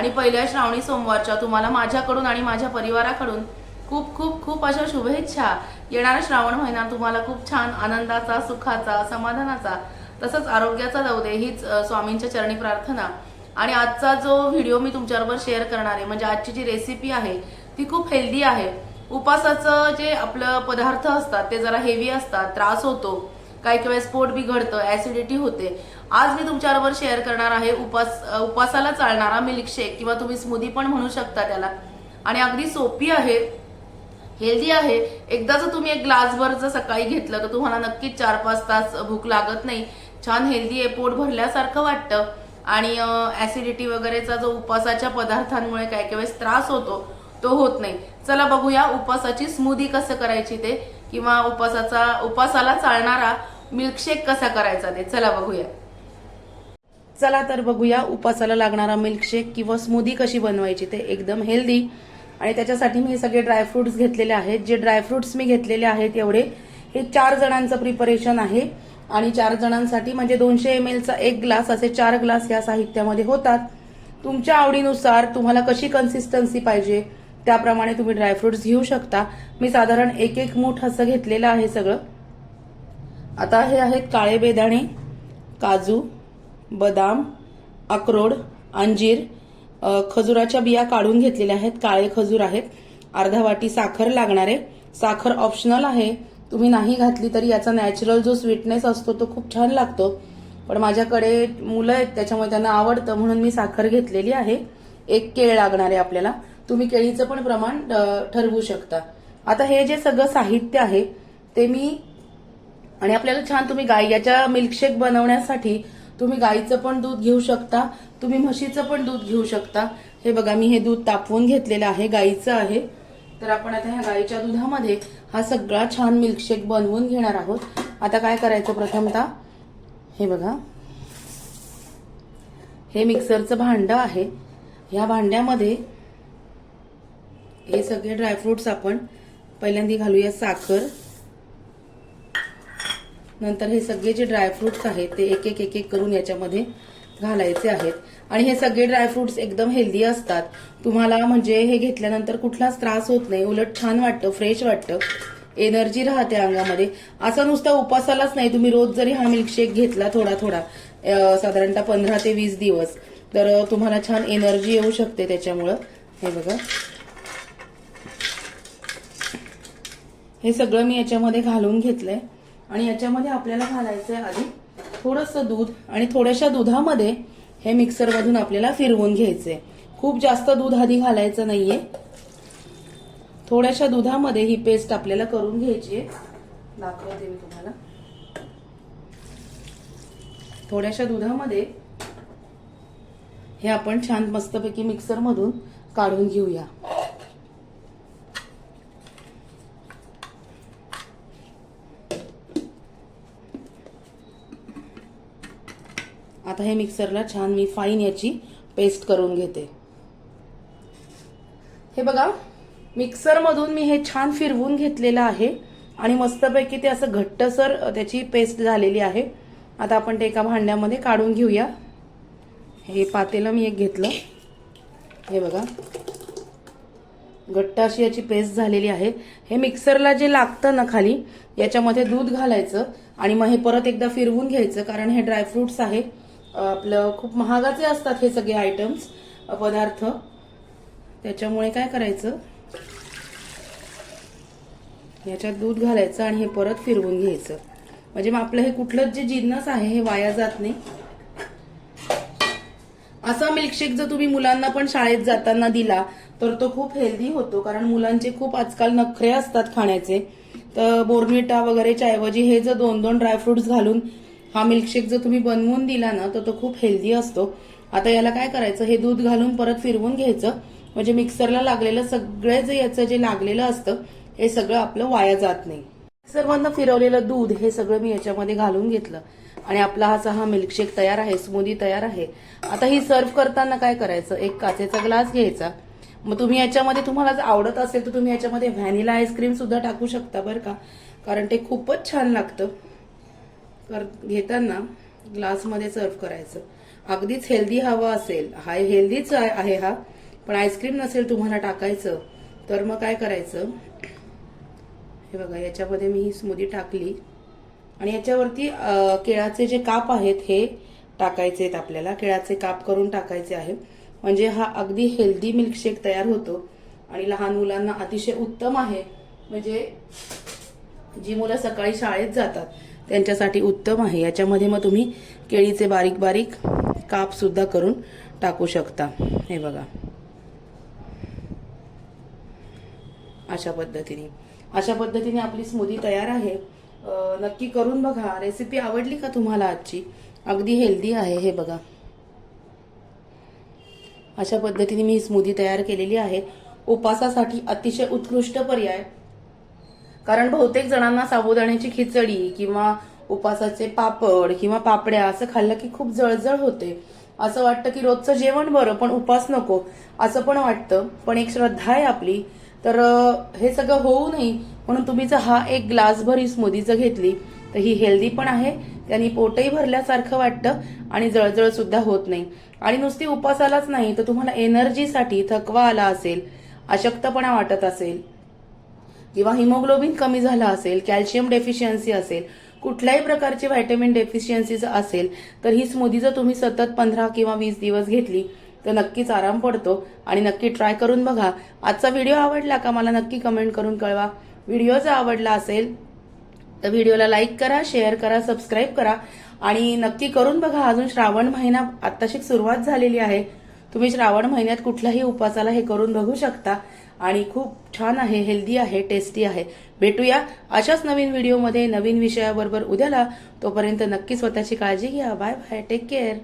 आणि पहिल्या श्रावणी सोमवारच्या तुम्हाला माझ्याकडून आणि माझ्या परिवाराकडून खूप खूप खूप अशा शुभेच्छा. येणारा श्रावण महिना तुम्हाला खूप छान आनंदाचा सुखाचा समाधानाचा तसंच आरोग्याचा जाऊ दे हीच स्वामींच्या चरणी प्रार्थना. आणि आजचा जो व्हिडिओ मी तुमच्याबरोबर शेअर करणार आहे म्हणजे आजची जी रेसिपी आहे ती खूप हेल्दी आहे. उपासाचं जे आपलं पदार्थ असतात ते जरा हेवी असतात त्रास होतो. काही काही वेळेस पोट बिघडतं ऍसिडिटी होते. आज मी तुमच्याबरोबर शेअर करणार आहे. उपास उपासाला चालणारा मिल्कशेक किंवा तुम्ही स्मूदी पण म्हणू शकता त्याला. आणि अगदी सोपी आहे हेल्दी आहे. एकदा जर तुम्ही एक ग्लासभर जर सकाळी घेतलं तर तुम्हाला नक्कीच चार पाच तास भूक लागत नाही. छान हेल्दी आहे पोट भरल्यासारखं वाटतं. आणि ऍसिडिटी वगैरेचा जो उपासाच्या पदार्थांमुळे काय काही वेळेस त्रास होतो तो होत नाही. चला बघूया उपासाची स्मूदी कसं करायची ते किंवा उपासाचा उपासाला चालणारा मिल्कशेक कसा करायचा ते. चला बघूया. चला तर बघूया उपासाला लागणारा मिल्कशेक किंवा स्मूदी कशी बनवायची ते एकदम हेल्दी आणि त्याच्यासाठी मी सगळे ड्रायफ्रुट्स घेतलेले आहेत. जे ड्रायफ्रुट्स मी घेतलेले आहेत एवढे हे चार जणांचं प्रिपरेशन आहे. आणि चार जणांसाठी म्हणजे दोनशे एम एलचा एक ग्लास असे चार ग्लास या साहित्यामध्ये होतात. तुमच्या आवडीनुसार तुम्हाला कशी कन्सिस्टन्सी पाहिजे त्याप्रमाणे तुम्ही ड्रायफ्रुट्स घेऊ शकता. मी साधारण एक एक मूठ असं घेतलेलं आहे सगळं. आता हे आहेत काळे बेदाणे काजू बदाम अक्रोड अंजीर खजुराच्या बिया काढून घेतलेल्या आहेत. काळे खजूर आहेत. अर्धा वाटी साखर लागणार. आहे साखर ऑप्शनल आहे. तुम्ही नाही घातली तरी याचा नॅचरल जो स्वीटनेस असतो तो खूप छान लागतो. पण माझ्याकडे मुलं आहेत त्याच्यामुळे त्यांना आवडतं म्हणून मी साखर घेतलेली आहे. एक केळ लागणार आहे आपल्याला. तुम्ही केळीचं पण प्रमाण ठरवू शकता. आता हे जे सगळं साहित्य आहे ते मी आणि आपल्याला छान तुम्ही गाय याच्या मिल्कशेक बनवण्यासाठी तुम्ही गाईचं पण दूध घेऊ शकता तुम्ही म्हशीचं पण दूध घेऊ शकता. हे बघा मी हे दूध तापवून घेतलेलं आहे गाईचं आहे. तर आपण आता ह्या गाईच्या दुधामध्ये हा सगळा छान मिल्कशेक बनवून घेणार आहोत. आता काय करायचं प्रथमतः? हे बघा. हे मिक्सरचं भांडं आहे. ह्या भांड्यामध्ये हे सगळे ड्रायफ्रुट्स आपण पहिल्यांदा घालूया साखर. नंतर हे सगळे जे ड्रायफ्रुट्स आहेत ते एक एक एक एक करून याच्यामध्ये घालायचे आहेत. आणि हे सगळे ड्रायफ्रुट्स एकदम हेल्दी असतात. तुम्हाला म्हणजे हे घेतल्यानंतर कुठलाच त्रास होत नाही. उलट छान वाटतं फ्रेश वाटतं. एनर्जी राहते अंगामध्ये. असं नुसतं उपासालाच नाही. तुम्ही रोज जरी हा मिल्कशेक घेतला थोडा थोडा साधारणतः पंधरा ते वीस दिवस तर तुम्हाला छान एनर्जी येऊ शकते त्याच्यामुळं. हे बघा. हे सगळं मी याच्यामध्ये घालून घेतलंय. आणि याच्यामध्ये आपल्याला घालायचं आहे आधी थोडंसं दूध आणि थोड्याशा दुधामध्ये हे मिक्सरमधून आपल्याला फिरवून घ्यायचंय. खूप जास्त दूध आधी घालायचं नाहीये. थोड्याशा दुधामध्ये ही पेस्ट आपल्याला करून घ्यायची आहे. दाखवते मी तुम्हाला. थोड्याशा दुधामध्ये हे आपण छान मस्तपैकी मिक्सरमधून काढून घेऊया. आता हे मिक्सरला छान मी फाईन याची पेस्ट करून घेते. हे बघा मिक्सरमधून मी हे छान फिरवून घेतलेलं आहे आणि मस्तपैकी ते असं घट्टसर त्याची पेस्ट झालेली आहे. आता आपण ते एका भांड्यामध्ये काढून घेऊया. हे पातेलं मी एक घेतलं. हे बघा. घट्ट अशी याची पेस्ट झालेली आहे. हे मिक्सरला जे लागतं ना खाली याच्यामध्ये दूध घालायचं आणि मग हे परत एकदा फिरवून घ्यायचं कारण हे ड्रायफ्रुट्स आहे. आपलं खूप महागाचे असतात हे सगळे आयटम्स पदार्थ. त्याच्यामुळे काय करायचं? याच्यात दूध घालायचं आणि हे परत फिरवून घ्यायचं. म्हणजे मग आपलं हे कुठलंच जे जिन्नस आहे हे वाया जात नाही. असा मिल्कशेक जर तुम्ही मुलांना पण शाळेत जाताना दिला तर तो खूप हेल्दी होतो. कारण मुलांचे खूप आजकाल नखरे असतात खाण्याचे. तर बोर्निटा वगैरेच्या ऐवजी हे जर दोन दोन ड्रायफ्रुट्स घालून हा मिल्कशेक जर तुम्ही बनवून दिला ना तर तो खूप हेल्दी असतो. आता याला काय करायचं? हे दूध घालून परत फिरवून घ्यायचं. म्हणजे मिक्सरला लागलेलं सगळं जे याचं जे लागलेलं असतं हे सगळं आपलं वाया जात नाही. सर्वांना फिरवलेलं दूध हे सगळं मी याच्यामध्ये घालून घेतलं. आणि आपला हाचा हा मिल्कशेक तयार आहे स्मूदी तयार आहे. आता ही सर्व करताना काय करायचं? एक काचेचा ग्लास घ्यायचा. मग तुम्ही याच्यामध्ये तुम्हाला जर आवडत असेल तर तुम्ही याच्यामध्ये व्हॅनिला आईस्क्रीम सुद्धा टाकू शकता बरं का? कारण ते खूपच छान लागतं. कर घेताना ग्लासमध्ये सर्व करायचं. अगदीच हेल्दी हवा असेल हा हेल्दीच आहे हा पण आईस्क्रीम नसेल तुम्हाला टाकायचं तर मग काय करायचं? हे बघा याच्यामध्ये मी ही स्मूदी टाकली. आणि याच्यावरती केळाचे जे काप आहेत हे टाकायचे आहेत आपल्याला. केळाचे काप करून टाकायचे आहे. म्हणजे हा अगदी हेल्दी मिल्कशेक तयार होतो. आणि लहान मुलांना अतिशय उत्तम आहे. म्हणजे जी मुलं सकाळी शाळेत जातात त्यांच्यासाठी उत्तम आहे. याच्यामध्ये मग तुम्ही केळीचे बारीक बारीक कापसुद्धा करून टाकू शकता. हे बघा. अशा पद्धतीने. अशा पद्धतीने आपली स्मूदी तयार आहे. नक्की करून बघा. रेसिपी आवडली का तुम्हाला आजची? अगदी हेल्दी आहे. हे बघा. अशा पद्धतीने मी स्मूदी तयार केलेली आहे. उपासासाठी अतिशय उत्कृष्ट पर्याय. कारण बहुतेक जणांना साबुदाण्याची खिचडी किंवा उपासाचे पापड किंवा पापड्या असं खाल्लं की खूप जळजळ होते. असं वाटतं की रोजचं जेवण बरं पण उपास नको असं पण वाटतं. पण एक श्रद्धा आहे आपली. तर हे सगळं होऊ नये म्हणून तुम्ही जर हा एक ग्लासभर ही स्मूदी जर घेतली तर ही हेल्दी पण आहे. त्यांनी पोटही भरल्यासारखं वाटतं आणि जळजळ सुद्धा होत नाही. आणि नुसती उपासालाच नाही तर तुम्हाला एनर्जीसाठी थकवा आला असेल अशक्तपणा वाटत असेल किंवा हिमोग्लोबिन कमी झालं असेल कॅल्शियम डेफिशियन्सी असेल कुठल्याही प्रकारची व्हायटमिन डेफिशियन्सी जर असेल तर ही स्मूदी जर तुम्ही सतत पंधरा किंवा वीस दिवस घेतली तर नक्कीच आराम पडतो. आणि नक्की ट्राय करून बघा. आजचा व्हिडिओ आवडला का मला नक्की कमेंट करून कळवा. व्हिडिओ जर आवडला असेल तर व्हिडिओला लाईक करा शेअर करा सबस्क्राईब करा. आणि नक्की करून बघा अजून श्रावण महिना आत्ताशी सुरुवात झालेली आहे. तुम्ही श्रावण महिन्यात कुठल्याही उपासाला हे करून बघू शकता. आणि खूप छान आहे हेल्दी आहे टेस्टी आहे. भेटूया अशाच नवीन व्हिडिओमध्ये नवीन विषयाबरोबर उद्याला. तोपर्यंत नक्की स्वतःची काळजी घ्या. Bye bye take care